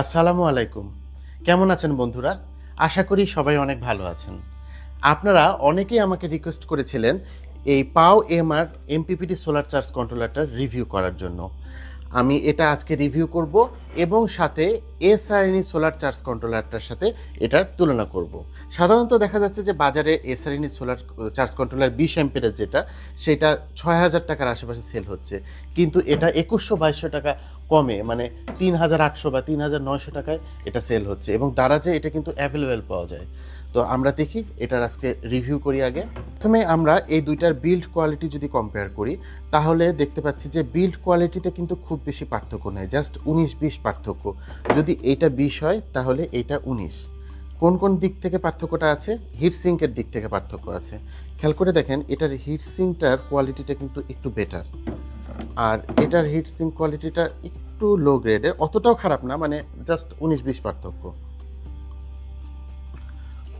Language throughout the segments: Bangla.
আসসালামু আলাইকুম। কেমন আছেন বন্ধুরা? আশা করি সবাই অনেক ভালো আছেন। আপনারা অনেকেই আমাকে রিকোয়েস্ট করেছিলেন এই Pow MR MPPT solar charge কন্ট্রোলারটা review করার জন্য। আমি এটা আজকে রিভিউ করব এবং সাথে এসআরএনই সোলার চার্জ কন্ট্রোলারটার সাথে এটার তুলনা করব। সাধারণত দেখা যাচ্ছে যে বাজারে এসআরএনই সোলার চার্জ কন্ট্রোলার বিশ অ্যাম্পেরের যেটা, সেটা ছয় হাজার টাকার আশেপাশে সেল হচ্ছে। কিন্তু এটা একুশশো বাইশশো টাকা কমে মানে তিন হাজার আটশো বা তিন হাজার নয়শো টাকায় এটা সেল হচ্ছে এবং দ্বারা যে এটা কিন্তু অ্যাভেলেবেল পাওয়া যায়। তো আমরা দেখি, এটার আজকে রিভিউ করি আগে। প্রথমে আমরা এই দুইটার বিল্ড কোয়ালিটি যদি কম্পেয়ার করি, তাহলে দেখতে পাচ্ছি যে বিল্ড কোয়ালিটিতে কিন্তু খুব বেশি পার্থক্য নেই জাস্ট উনিশ বিশ পার্থক্য। যদি এইটা বিশ হয়, তাহলে এইটা উনিশ। কোন কোন দিক থেকে পার্থক্যটা আছে? হিট সিঙ্কের দিক থেকে পার্থক্য আছে। খেয়াল করে দেখেন, এটার হিট সিঙ্কটার কোয়ালিটিটা কিন্তু একটু বেটার আর এটার হিট সিঙ্ক কোয়ালিটিটা একটু লো গ্রেডের অতটাও খারাপ না মানে জাস্ট উনিশ বিশ পার্থক্য।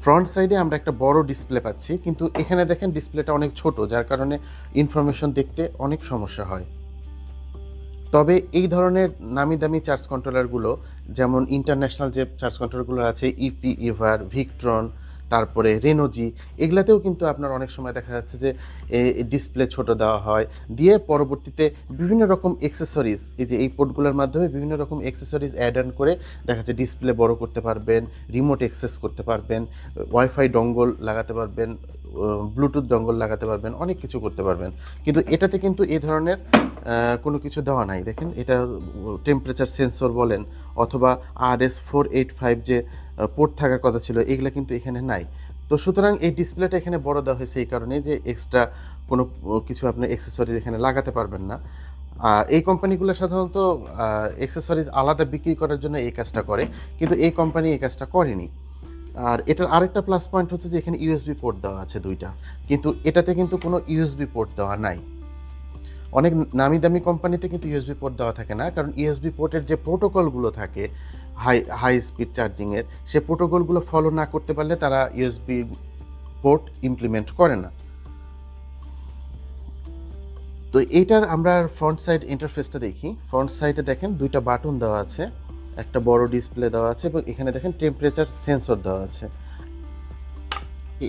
ফ্রন্ট সাইডে আমরা একটা বড় ডিসপ্লে পাচ্ছি, কিন্তু এখানে দেখেন ডিসপ্লেটা অনেক ছোট, যার কারণে ইনফরমেশন দেখতে অনেক সমস্যা হয়। তবে এই ধরনের নামি দামি চার্জ কন্ট্রোলারগুলো যেমন ইন্টারন্যাশনাল যে চার্জ কন্ট্রোলারগুলো আছে ইপি ইভার ভিক্ট্রন তারপরে রেনোজি এগুলাতেও কিন্তু আপনার অনেক সময় দেখা যাচ্ছে যে ডিসপ্লে ছোট দেওয়া হয়। দিয়ে পরবর্তীতে বিভিন্ন রকম এক্সেসরিজ এই যে এই পোর্টগুলোর মাধ্যমে বিভিন্ন রকম এক্সেসরিজ অ্যাড অন করে দেখা যাচ্ছে ডিসপ্লে বড় করতে পারবেন রিমোট অ্যাক্সেস করতে পারবেন ওয়াইফাই ডঙ্গল লাগাতে পারবেন ব্লুটুথ ডঙ্গল লাগাতে পারবেন, অনেক কিছু করতে পারবেন। কিন্তু এটাতে কিন্তু এই ধরনের কোনো কিছু দেওয়া নাই। দেখেন, এটা টেম্পারেচার সেন্সর বলেন, অথবা R S four eight five যে পোর্ট থাকার কথা ছিল, এগুলো কিন্তু এখানে নাই। তো সুতরাং এই ডিসপ্লেটা এখানে বড় দেওয়া হয়েছে এই কারণে যে এক্সট্রা কোনো কিছু আপনি অ্যাক্সেসরিজ এখানে লাগাতে পারবেন না। আর এই কোম্পানিগুলো সাধারণত অ্যাক্সেসরিজ আলাদা বিক্রি করার জন্য এই কাজটা করে, কিন্তু এই কোম্পানি এই কাজটা করেনি। আর এটার আরেকটা প্লাস পয়েন্ট হচ্ছে যে এখানে ইউএসবি পোর্ট দেওয়া আছে দুইটা। কিন্তু এটাতে কিন্তু কোনো ইউএসবি পোর্ট দেওয়া নাই। অনেক নামি দামি কোম্পানিতে কিন্তু ইউএসবি পোর্ট দেওয়া থাকে না, কারণ ইউএসবি পোর্টের যে প্রোটোকলগুলো থাকে হাই হাই স্পিড চার্জিংয়ের সে প্রোটোকলগুলো ফলো না করতে পারলে তারা ইউএসবি পোর্ট ইমপ্লিমেন্ট করে না। তো এইটার আমরা ফ্রন্ট সাইড ইন্টারফেসটা দেখি। ফ্রন্ট সাইডে দেখেন দুইটা বাটন দেওয়া আছে, একটা বড় ডিসপ্লে দেওয়া আছে এবং এখানে দেখেন টেম্পারেচার সেন্সর দেওয়া আছে।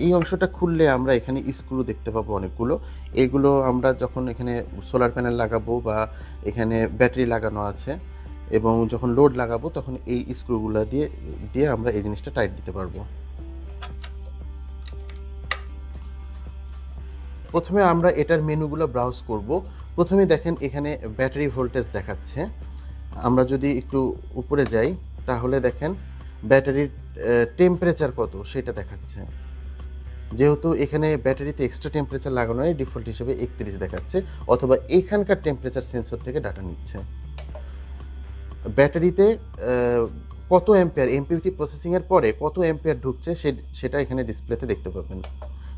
এই অংশটা খুললে আমরা এখানে স্ক্রু দেখতে পাবো অনেকগুলো। এগুলো আমরা যখন এখানে সোলার প্যানেল লাগাবো বা এখানে ব্যাটারি লাগানো আছে এবং যখন লোড লাগাবো, তখন এই স্ক্রুগুলো দিয়ে দিয়ে আমরা এই জিনিসটা টাইট দিতে পারব। প্রথমে আমরা এটার মেনুগুলো ব্রাউজ করব। প্রথমে দেখেন এখানে ব্যাটারি ভোল্টেজ দেখাচ্ছে। আমরা যদি একটু উপরে যাই, তাহলে দেখেন ব্যাটারির টেম্পারেচার কত সেটা দেখাচ্ছে। যেহেতু এখানে ব্যাটারিতে এক্সট্রা টেম্পারেচার লাগানো হয় ডিফল্ট হিসেবে একত্রিশ দেখাচ্ছে, অথবা এখানকার টেম্পারেচার সেন্সর থেকে ডাটা নিচ্ছে। ব্যাটারিতে কত অ্যাম্পিয়ার এমপিভিটি প্রসেসিংয়ের পরে কত অ্যাম্পিয়ার ঢুকছে সে- সেটা এখানে ডিসপ্লেতে দেখতে পাবেন।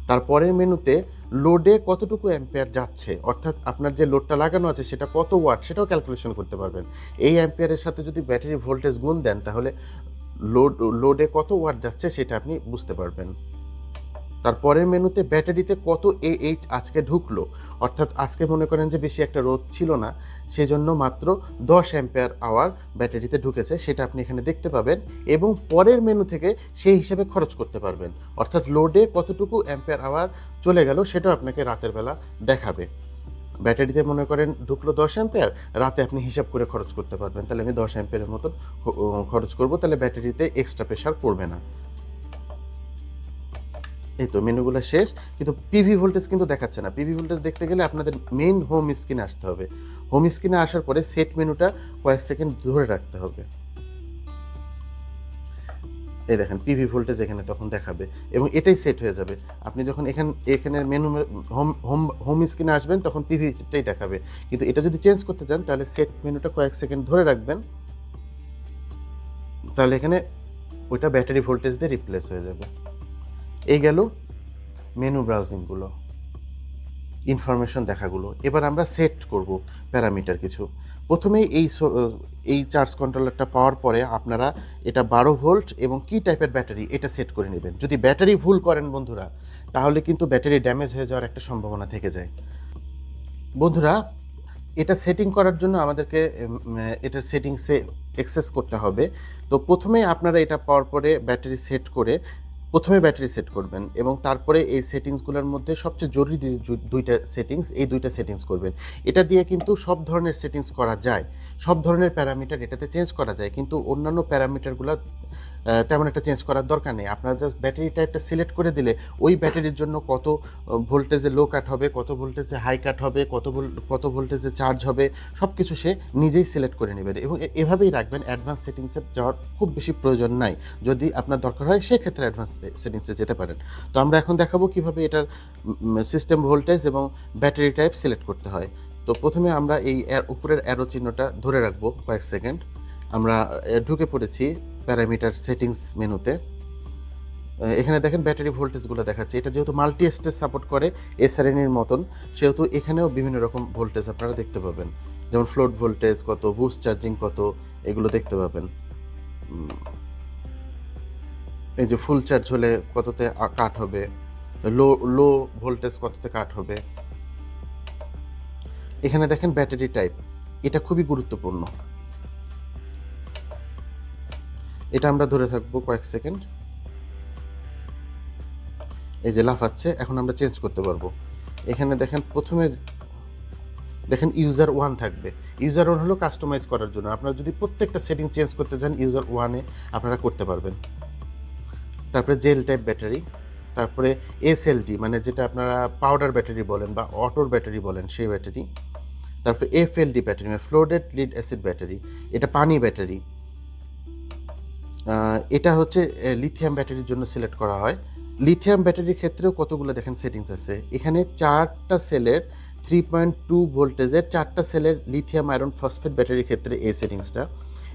তারপরের মেনুতে লোডে কতটুকু অ্যাম্পিয়ার যাচ্ছে, অর্থাৎ আপনার যে লোডটা লাগানো আছে সেটা কত ওয়াট সেটাও ক্যালকুলেশন করতে পারবেন। এই অ্যাম্পিয়ারের সাথে যদি ব্যাটারি ভোল্টেজ গুণ দেন, তাহলে লোড লোডে কত ওয়াট যাচ্ছে সেটা আপনি বুঝতে পারবেন। তারপরের মেনুতে ব্যাটারিতে কত এ এইচ আজকে ঢুকলো, অর্থাৎ আজকে মনে করেন যে বেশি একটা রোদ ছিল না সেজন্য মাত্র দশ অ্যাম্পিয়ার আওয়ার ব্যাটারিতে ঢুকেছে, সেটা আপনি এখানে দেখতে পাবেন এবং পরের মেনু থেকে সেই হিসেবে খরচ করতে পারবেন। অর্থাৎ লোডে কতটুকু অ্যাম্পিয়ার আওয়ার চলে গেল সেটাও আপনাকে রাতের বেলা দেখাবে। ব্যাটারিতে মনে করেন ঢুকলো দশ অ্যাম্পিয়ার, রাতে আপনি হিসাব করে খরচ করতে পারবেন। তাহলে আমি দশ অ্যাম্পিয়ারের মতন খরচ করব, তাহলে ব্যাটারিতে এক্সট্রা প্রেশার পড়বে না। এই তো মেনুগুলো শেষ, কিন্তু পিভি ভোল্টেজ কিন্তু দেখাচ্ছে না। পিভি ভোল্টেজ দেখতে গেলে আপনাদের মেইন হোম স্ক্রিনে আসতে হবে। হোম স্ক্রিনে আসার পরে সেট মেনুটা কয়েক সেকেন্ড ধরে রাখতে হবে। এই দেখেন পিভি ভোল্টেজ এখানে তখন দেখাবে এবং এটাই সেট হয়ে যাবে। আপনি যখন এখান, এখানের মেনু হোম হোম হোম স্ক্রিনে আসবেন, তখন পিভিটাই দেখাবে। কিন্তু এটা যদি চেঞ্জ করতে চান, তাহলে সেট মেনুটা কয়েক সেকেন্ড ধরে রাখবেন। তাহলে এখানে ওইটা ব্যাটারি ভোল্টেজ দিয়ে রিপ্লেস হয়ে যাবে। এই গেল মেনু ব্রাউজিংগুলো ইনফরমেশন দেখাগুলো। এবার আমরা সেট করব প্যারামিটার কিছু। প্রথমেই এই এই চার্জ কন্ট্রোলারটা পাওয়ার পরে আপনারা এটা বারো ভোল্ট এবং কি টাইপের ব্যাটারি এটা সেট করে নেবেন। যদি ব্যাটারি ভুল করেন বন্ধুরা, তাহলে কিন্তু ব্যাটারি ড্যামেজ হয়ে যাওয়ার একটা সম্ভাবনা থেকে যায়। বন্ধুরা, এটা সেটিং করার জন্য আমাদেরকে এটা সেটিংসে এক্সেস করতে হবে। তো প্রথমে আপনারা এটা পাওয়ার পরে ব্যাটারি সেট করে প্রথমে ব্যাটারি সেট করবেন এবং তারপরে এই সেটিংসগুলোর মধ্যে সবচেয়ে জরুরি দুইটা সেটিংস, এই দুইটা সেটিংস করবেন। এটা দিয়ে কিন্তু সব ধরনের সেটিংস করা যায়। সব ধরনের প্যারামিটার এটাতে চেঞ্জ করা যায়, কিন্তু অন্যান্য প্যারামিটারগুলো তেমন একটা চেঞ্জ করার দরকার নেই। আপনারা জাস্ট ব্যাটারি টাইপটা সিলেক্ট করে দিলে ওই ব্যাটারির জন্য কত ভোল্টেজে লো কাট হবে, কত ভোল্টেজে হাই কাট হবে, কত কত ভোল্টেজে চার্জ হবে সব কিছু সে নিজেই সিলেক্ট করে নেবেন এবং এভাবেই রাখবেন অ্যাডভান্স সেটিংসে যাওয়ার খুব বেশি প্রয়োজন নাই। যদি আপনার দরকার হয়, সেক্ষেত্রে অ্যাডভান্স সেটিংসে যেতে পারেন। তো আমরা এখন দেখাবো কীভাবে এটার সিস্টেম ভোল্টেজ এবং ব্যাটারি টাইপ সিলেক্ট করতে হয়। তো প্রথমে আমরা এই উপরের অ্যারো চিহ্নটা ধরে রাখব কয়েক সেকেন্ড আমরা ঢুকে পড়েছি। প্যারামিটার সেটিংস মেনুতে। এখানে দেখেন ব্যাটারি ভোল্টেজগুলো দেখাচ্ছে। এটা যেহেতু মাল্টি স্টেজ সাপোর্ট করে এসআরএনের মতন, সেহেতু এখানেও বিভিন্ন রকম ভোল্টেজ আপনারা দেখতে পাবেন। যেমন ফ্লোট ভোল্টেজ কত বুস্ট চার্জিং কত, এগুলো দেখতে পাবেন। এই যে ফুল চার্জ হলে কততে কাট হবে লো লো ভোল্টেজ কততে কাট হবে। এখানে দেখেন ব্যাটারি টাইপ এটা খুবই গুরুত্বপূর্ণ। এটা আমরা ধরে থাকব কয়েক সেকেন্ড। এই যে লাফাচ্ছে, এখন আমরা চেঞ্জ করতে পারব। এখানে দেখেন প্রথমে দেখেন ইউজার ওয়ান থাকবে। ইউজার ওয়ান হলো কাস্টমাইজ করার জন্য। আপনারা যদি প্রত্যেকটা সেটিং চেঞ্জ করতে চান ইউজার ওয়ানে আপনারা করতে পারবেন। তারপরে জেল টাইপ ব্যাটারি তারপরে এসএলডি মানে যেটা আপনারা পাউডার ব্যাটারি বলেন বা অটোর ব্যাটারি বলেন, সেই ব্যাটারি তারপরে এফএলডি ব্যাটারি মানে ফ্লোডেড লিড অ্যাসিড ব্যাটারি এটা পানি ব্যাটারি এটা হচ্ছে লিথিয়াম ব্যাটারির জন্য সিলেক্ট করা হয়। লিথিয়াম ব্যাটারির ক্ষেত্রেও কতগুলো দেখেন সেটিংস আছে। এখানে চারটা সেলের থ্রি পয়েন্ট টু ভোল্টেজের চারটা সেলের লিথিয়াম আয়রন ফসফেট ব্যাটারির ক্ষেত্রে এই সেটিংসটা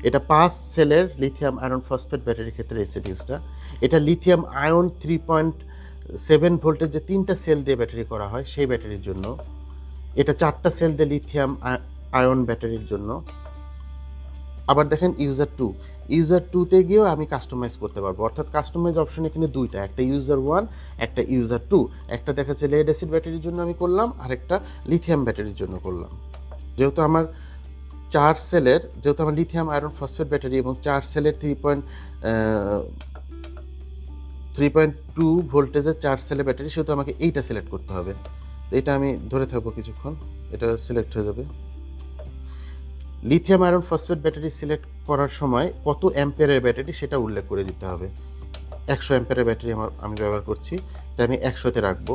এটা পাঁচ সেলের লিথিয়াম আয়রন ফসফেট ব্যাটারির ক্ষেত্রে এই সেটিংসটা এটা lithium ion three point seven ভোল্টের যে তিনটা সেল দিয়ে ব্যাটারি করা হয়, সেই ব্যাটারির জন্য। এটা চারটা সেল দিয়ে লিথিয়াম আয়ন ব্যাটারির জন্য। আবার দেখেন ইউজার টু ইউজার টুতে গিয়েও আমি কাস্টমাইজ করতে পারব। অর্থাৎ কাস্টমাইজ অপশন এখানে দুইটা, একটা ইউজার ওয়ান একটা ইউজার টু একটা দেখা যাচ্ছে লেড অ্যাসিড ব্যাটারির জন্য আমি করলাম আর একটা লিথিয়াম ব্যাটারির জন্য করলাম। যেহেতু আমার চার সেলের যেহেতু আমার লিথিয়াম আয়রন ফসফেট ব্যাটারি এবং চার সেলের three point three point two ভোল্টেজের চার সেলের ব্যাটারি সেহেতু আমাকে এইটা সিলেক্ট করতে হবে। এটা আমি ধরে থাকব কিছুক্ষণ। এটা সিলেক্ট হয়ে যাবে। Lithium iron phosphate battery select করার সময় কত অ্যাম্পিয়ারের ব্যাটারি সেটা উল্লেখ করে দিতে হবে। একশো অ্যাম্পিয়ারের ব্যাটারি আমার, আমি ব্যবহার করছি তাই আমি একশোতে রাখব।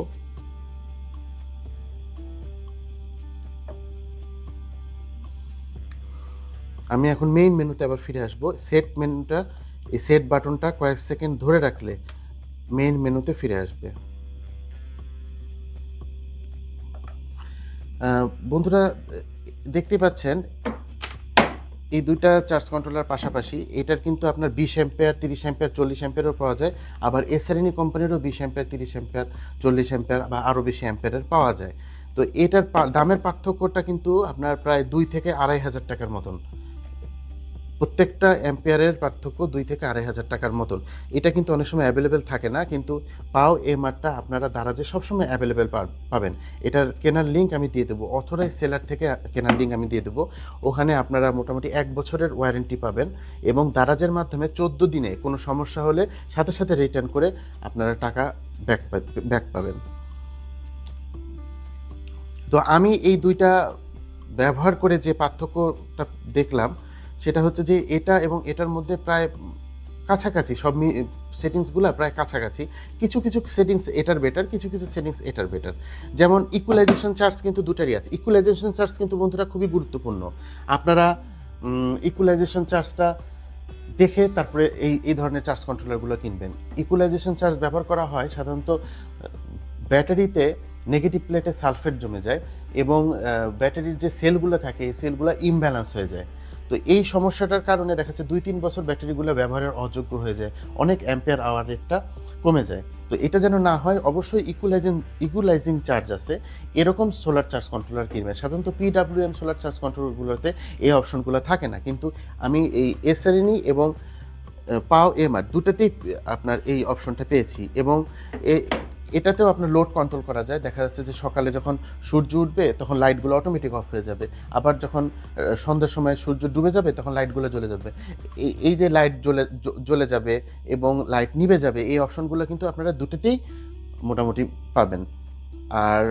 আমি এখন মেইন মেনুতে আবার ফিরে আসব। সেট মেনুটা এই সেট বাটনটা কয়েক সেকেন্ড ধরে রাখলে মেইন মেনুতে ফিরে আসবে। বন্ধুরা, দেখতে পাচ্ছেন এই দুইটা চার্জ কন্ট্রোলার পাশাপাশি এটার কিন্তু আপনার বিশ অ্যাম্পেয়ার তিরিশ অ্যাম্পেয়ার চল্লিশ অ্যাম্পেয়ারও পাওয়া যায়। আবার এ শ্রেণি কোম্পানিরও বিশ অ্যাম্পেয়ার তিরিশ এম্পেয়ার চল্লিশ অ্যাম্পেয়ার বা আরও বেশি অ্যাম্পেয়ারের পাওয়া যায়। তো এটার দামের পার্থক্যটা কিন্তু আপনার প্রায় দুই থেকে আড়াই হাজার টাকার মতন। প্রত্যেকটা অ্যাম্পেয়ারের পার্থক্য দুই থেকে আড়াই হাজার টাকার মতন। এটা কিন্তু অনেক সময় অ্যাভেলেবেল থাকে না, কিন্তু পাও এমআরটা আপনারা দারাজে সবসময় অ্যাভেলেবেল পাবেন। এটার কেনার লিঙ্ক আমি দিয়ে দেবো। অথরাইজ সেলার থেকে কেনার লিঙ্ক আমি দিয়ে দেবো। ওখানে আপনারা মোটামুটি এক বছরের ওয়ারেন্টি পাবেন এবং দারাজের মাধ্যমে চোদ্দ দিনে কোনো সমস্যা হলে সাথে সাথে রিটার্ন করে আপনারা টাকা ব্যাক ব্যাক পাবেন। তো আমি এই দুইটা ব্যবহার করে যে পার্থক্যটা দেখলাম সেটা হচ্ছে যে এটা এবং এটার মধ্যে প্রায় কাছাকাছি সব সেটিংসগুলো প্রায় কাছাকাছি। কিছু কিছু সেটিংস এটার বেটার কিছু কিছু সেটিংস এটার বেটার যেমন ইকুয়ালাইজেশন চার্জ কিন্তু দুটারই আছে। ইকুয়ালাইজেশন চার্জ কিন্তু বন্ধুরা খুবই গুরুত্বপূর্ণ। আপনারা ইকুয়ালাইজেশন চার্জটা দেখে তারপরে এই এই ধরনের চার্জ কন্ট্রোলারগুলো কিনবেন। ইকুয়ালাইজেশন চার্জ ব্যবহার করা হয় সাধারণত ব্যাটারিতে নেগেটিভ প্লেটে সালফেট জমে যায় এবং ব্যাটারির যে সেলগুলো থাকে, এই সেলগুলো ইমব্যালেন্স হয়ে যায়। তো এই সমস্যাটার কারণে দেখা যাচ্ছে দুই, তিন বছর ব্যাটারিগুলো ব্যবহারের অযোগ্য হয়ে যায়। অনেক অ্যাম্পিয়ার আওয়ার রেটটা কমে যায়। তো এটা যেন না হয়, অবশ্যই ইকুলাইজিং ইকুলাইজিং চার্জ আছে। এরকম সোলার চার্জ কন্ট্রোলার কিনবেন। সাধারণত পিডাব্লিউএম সোলার চার্জ কন্ট্রোলারগুলোতে এই অপশনগুলো থাকে না। কিন্তু আমি এই এসআরএনই এবং পাও এম আর দুটাতেই আপনার এই অপশনটা পেয়েছি। এবং এটাতেও আপনার লোড কন্ট্রোল করা যায়। দেখা যাচ্ছে যে সকালে যখন সূর্য উঠবে, তখন লাইটগুলো অটোমেটিক অফ হয়ে যাবে। আবার যখন সন্ধ্যার সময় সূর্য ডুবে যাবে, তখন লাইটগুলো জ্বলে যাবে। এই এই যে লাইট জ্বলে জ্বলে যাবে এবং লাইট নিভে যাবে, এই অপশনগুলো কিন্তু আপনারা দুটোতেই মোটামুটি পাবেন। আর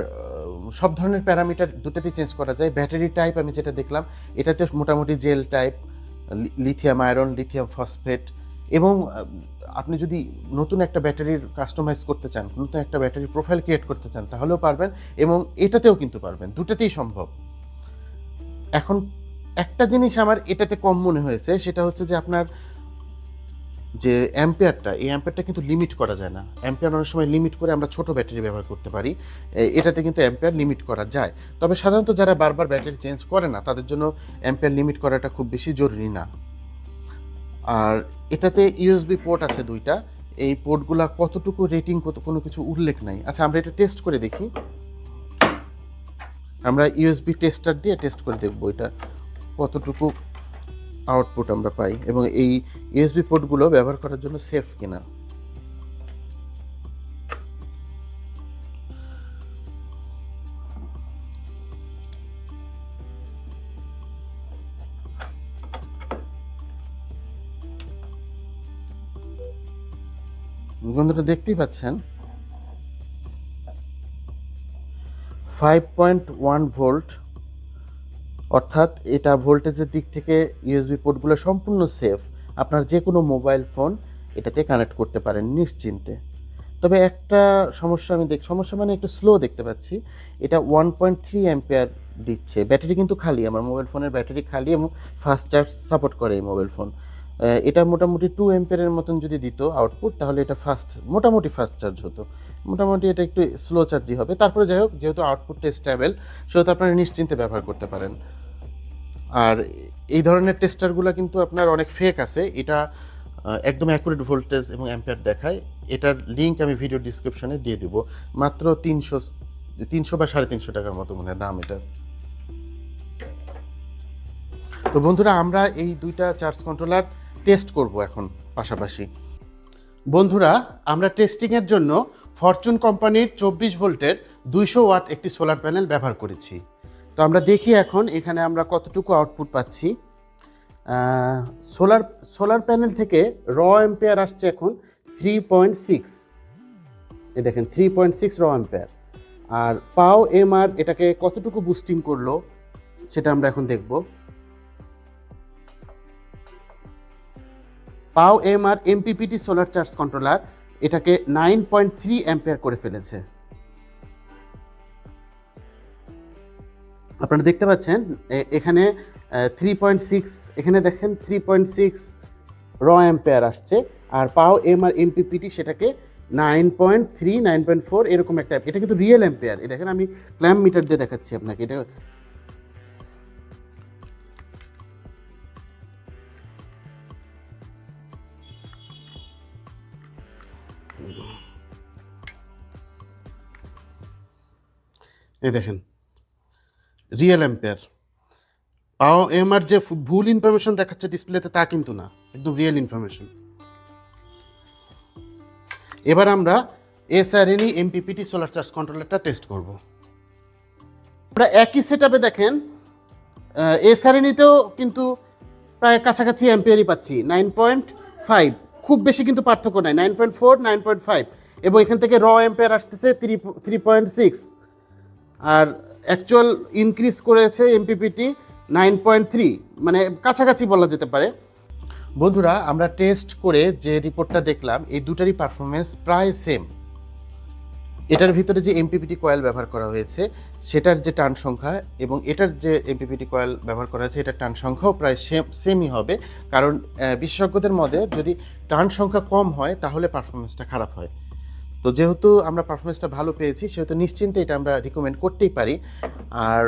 সব ধরনের প্যারামিটার দুটোতেই চেঞ্জ করা যায়। ব্যাটারি টাইপ আমি যেটা দেখলাম, এটাতে মোটামুটি gel type lithium iron lithium phosphate এবং আপনি যদি নতুন একটা ব্যাটারির কাস্টমাইজ করতে চান, নতুন একটা ব্যাটারি প্রোফাইল ক্রিয়েট করতে চান, তাহলেও পারবেন এবং এটাতেও কিন্তু পারবেন। দুটাতেই সম্ভব। এখন একটা জিনিস আমার এটাতে কম মনে হয়েছে, সেটা হচ্ছে যে আপনার যে অ্যাম্পেয়ারটা এই অ্যাম্পেয়ারটা কিন্তু লিমিট করা যায় না। অ্যাম্পেয়ার অনেক সময় লিমিট করে আমরা ছোট ব্যাটারি ব্যবহার করতে পারি। এটাতে কিন্তু অ্যাম্পেয়ার লিমিট করা যায়। তবে সাধারণত যারা বারবার ব্যাটারি চেঞ্জ করে না, তাদের জন্য অ্যাম্পেয়ার লিমিট করাটা খুব বেশি জরুরি না। আর এটাতে ইউএসবি পোর্ট আছে দুইটা। এই পোর্টগুলা কতটুকু রেটিং কত কোনো কিছু উল্লেখ নাই। আচ্ছা আমরা এটা টেস্ট করে দেখি। আমরা ইউএসবি টেস্টার দিয়ে টেস্ট করে দেখব এটা কতটুকু আউটপুট আমরা পাই। এবং এই ইউএসবি পোর্টগুলো ব্যবহার করার জন্য সেফ কিনা। বন্ধুরা দেখতেই পাচ্ছেন। ফাইভ পয়েন্ট ওয়ান ভোল্ট অর্থাৎ এটা ভোল্টেজের দিক থেকে ইউএসবি পোর্টগুলো সম্পূর্ণ সেফ আপনার যে কোনো মোবাইল ফোন এটাতে কানেক্ট করতে পারেন নিশ্চিন্তে। তবে একটা সমস্যা আমি দেখ সমস্যা মানে একটু স্লো দেখতে পাচ্ছি। এটা ওয়ান পয়েন্ট থ্রি অ্যাম্পেয়ার দিচ্ছে। ব্যাটারি কিন্তু খালি, আমার মোবাইল ফোনের ব্যাটারি খালি এবং ফাস্ট চার্জ সাপোর্ট করে এই মোবাইল ফোন এটা মোটামুটি টু এম্পেয়ারের মতন যদি দিত আউটপুট তাহলে এটা ফাস্ট মোটামুটি ফাস্ট চার্জ হতো। মোটামুটি এটা একটু স্লো চার্জই হবে। তারপরে যাই হোক, যেহেতু আউটপুটটা স্টেবল সেহেতু আপনারা নিশ্চিন্তে ব্যবহার করতে পারেন। আর এই ধরনের টেস্টারগুলো কিন্তু আপনার অনেক ফেক আছে। এটা একদম অ্যাকুরেট ভোল্টেজ এবং অ্যাম্পিয়ার দেখায়। এটার লিঙ্ক আমি ভিডিও ডিসক্রিপশনে দিয়ে দেবো। মাত্র তিনশো তিনশো বা সাড়ে তিনশো টাকার মতো মনে হয় দাম এটার। তো বন্ধুরা, আমরা এই দুইটা চার্জ কন্ট্রোলার টেস্ট করব এখন পাশাপাশি। বন্ধুরা, আমরা টেস্টিংয়ের জন্য ফরচুন কোম্পানির চব্বিশ ভোল্টের দুইশো ওয়াট একটি সোলার প্যানেল ব্যবহার করেছি। তো আমরা দেখি এখন এখানে আমরা কতটুকু আউটপুট পাচ্ছি। সোলার সোলার প্যানেল থেকে র এম্পেয়ার আসছে এখন থ্রি পয়েন্ট সিক্স এই দেখেন থ্রি পয়েন্ট সিক্স র এম্পেয়ার আর পাও এম আর এটাকে কতটুকু বুস্টিং করল, সেটা আমরা এখন দেখব। Pow M R MPPT solar charge controller, এটাকে নাইন পয়েন্ট থ্রি অ্যাম্পেয়ার করে ফেলেছে। আপনারা দেখতে পাচ্ছেন এখানে থ্রি পয়েন্ট সিক্স, এখানে দেখেন থ্রি পয়েন্ট সিক্স র অ্যাম্পেয়ার আসছে, আর পাও এম আর এমপিপিটি সেটাকে nine point three, nine point four, এরকম একটা, এটা কিন্তু রিয়েল অ্যাম্পেয়ার। দেখেন আমি ক্ল্যাম্প মিটার দিয়ে দেখাচ্ছি আপনাকে, এটা এই দেখেন real ampere Pow M R যে ভুল ইনফরমেশন দেখাচ্ছে ডিসপ্লেতে তা কিন্তু না, একদম রিয়েল ইনফরমেশন এবার আমরা এসআরএনই এমপিপিটি সোলার চার্জ কন্ট্রোলারটা টেস্ট করব। আমরা একই সেটআপে দেখেন এসআরএনইতেও কিন্তু প্রায় কাছাকাছি অ্যাম্পিয়ারই পাচ্ছি নাইন পয়েন্ট ফাইভ খুব বেশি কিন্তু পার্থক্য নাই nine point four nine point five এবং এখান থেকে র অ্যাম্পিয়ার আসতেছে থ্রি থ্রি পয়েন্ট সিক্স আর অ্যাকচুয়াল ইনক্রিজ করেছে এমপিপিটি নাইন পয়েন্ট থ্রি মানে কাছাকাছি বলা যেতে পারে। বন্ধুরা, আমরা টেস্ট করে যে রিপোর্টটা দেখলাম, এই দুটারই পারফরমেন্স প্রায় সেম এটার ভিতরে যে এমপিপিটি কয়েল ব্যবহার করা হয়েছে, সেটার যে টান সংখ্যা এবং এটার যে এমপিপিটি কয়েল ব্যবহার করা হয়েছে, এটার টান সংখ্যাও প্রায় সেম সেমই হবে। কারণ বিশেষজ্ঞদের মধ্যে যদি টান সংখ্যা কম হয়, তাহলে পারফরমেন্সটা খারাপ হয়। তো যেহেতু আমরা পারফরমেন্সটা ভালো পেয়েছি, সেহেতু নিশ্চিন্তে এটা আমরা রিকমেন্ড করতেই পারি। আর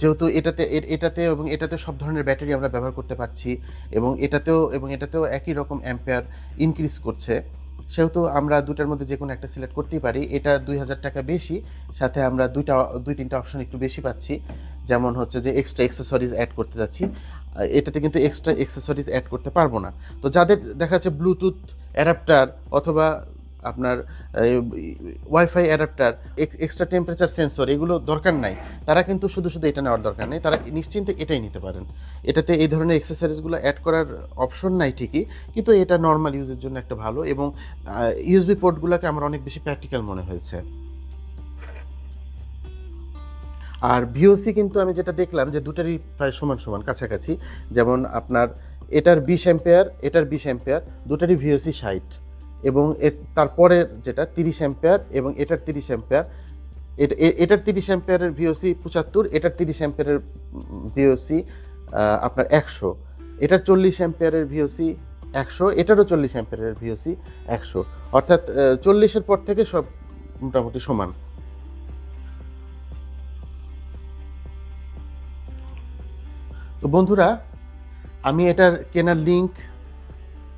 যেহেতু এটাতে এটাতে এবং এটাতে সব ধরনের ব্যাটারি আমরা ব্যবহার করতে পারছি এবং এটাতেও এবং এটাতেও একই রকম অ্যাম্পেয়ার ইনক্রিজ করছে। সেহেতু আমরা দুটার মধ্যে যে কোনো একটা সিলেক্ট করতেই পারি। এটা দুই হাজার টাকা বেশি, সাথে আমরা দুইটা, দুই, তিনটা অপশন একটু বেশি পাচ্ছি। যেমন হচ্ছে যে এক্সট্রা এক্সেসরিজ অ্যাড করতে যাচ্ছি। এটাতে কিন্তু এক্সট্রা এক্সেসরিজ অ্যাড করতে পারব না। তো যাদের, দেখা যাচ্ছে ব্লুটুথ অ্যাডাপ্টার অথবা আপনার WiFi adapter extra temperature sensor এগুলো দরকার নাই। তারা কিন্তু শুধু শুধু এটা নেওয়ার দরকার নেই। তারা নিশ্চিন্তে এটাই নিতে পারেন। এটাতে এই ধরনের এক্সেসরিজগুলো অ্যাড করার অপশন নাই ঠিকই, কিন্তু এটা নর্মাল ইউজের জন্য একটা ভালো এবং ইউএসবি পোর্টগুলোকে আমার অনেক বেশি প্র্যাকটিক্যাল মনে হয়েছে। আর ভিওসি কিন্তু আমি যেটা দেখলাম যে দুটারই প্রায় সমান সমান, কাছাকাছি। যেমন আপনার এটার বিশ অ্যাম্পেয়ার, এটার বিশ অ্যাম্পেয়ার, দুটারই ভিওসি ষাট। এবং এর তারপরের যেটা তিরিশ অ্যাম্পেয়ার এবং এটার তিরিশ অ্যাম্পেয়ার, এটা- এটার তিরিশ অ্যাম্পেয়ারের ভিওসি পঁচাত্তর, এটার তিরিশ অ্যাম্পেয়ারের ভিওসি আপনার একশো। এটার চল্লিশ অ্যাম্পেয়ারের ভিওসি একশো, এটারও চল্লিশ অ্যাম্পেয়ারের ভিওসি একশো। অর্থাৎ চল্লিশের পর থেকে সব মোটামুটি সমান। তো বন্ধুরা আমি এটার কেনার লিংক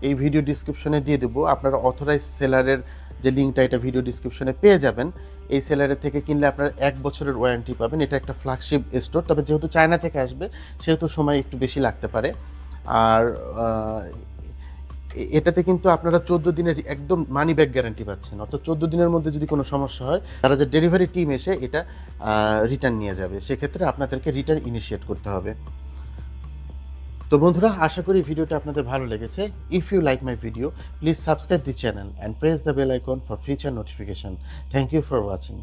এই ভিডিও ডিসক্রিপশনে দিয়ে দেবো। আপনারা অথরাইজ সেলারের যে লিঙ্কটা এটা ভিডিও ডিসক্রিপশনে পেয়ে যাবেন। এই সেলারের থেকে কিনলে আপনার এক বছরের ওয়ারেন্টি পাবেন। এটা একটা ফ্ল্যাগশিপ স্টোর তবে যেহেতু চায়না থেকে আসবে, সেহেতু সময় একটু বেশি লাগতে পারে। আর এটাতে কিন্তু আপনারা চোদ্দ দিনের একদম মানি ব্যাক গ্যারান্টি পাচ্ছেন। অর্থাৎ চোদ্দ দিনের মধ্যে যদি কোনো সমস্যা হয়, তারা যে ডেলিভারি টিম এসে এটা রিটার্ন নিয়ে যাবে। সেক্ষেত্রে আপনাদেরকে রিটার্ন ইনিশিয়েট করতে হবে। তো বন্ধুরা, আশা করি ভিডিওটা আপনাদের ভালো লেগেছে। If you like my video please subscribe the channel and press the bell icon for future notification thank you for watching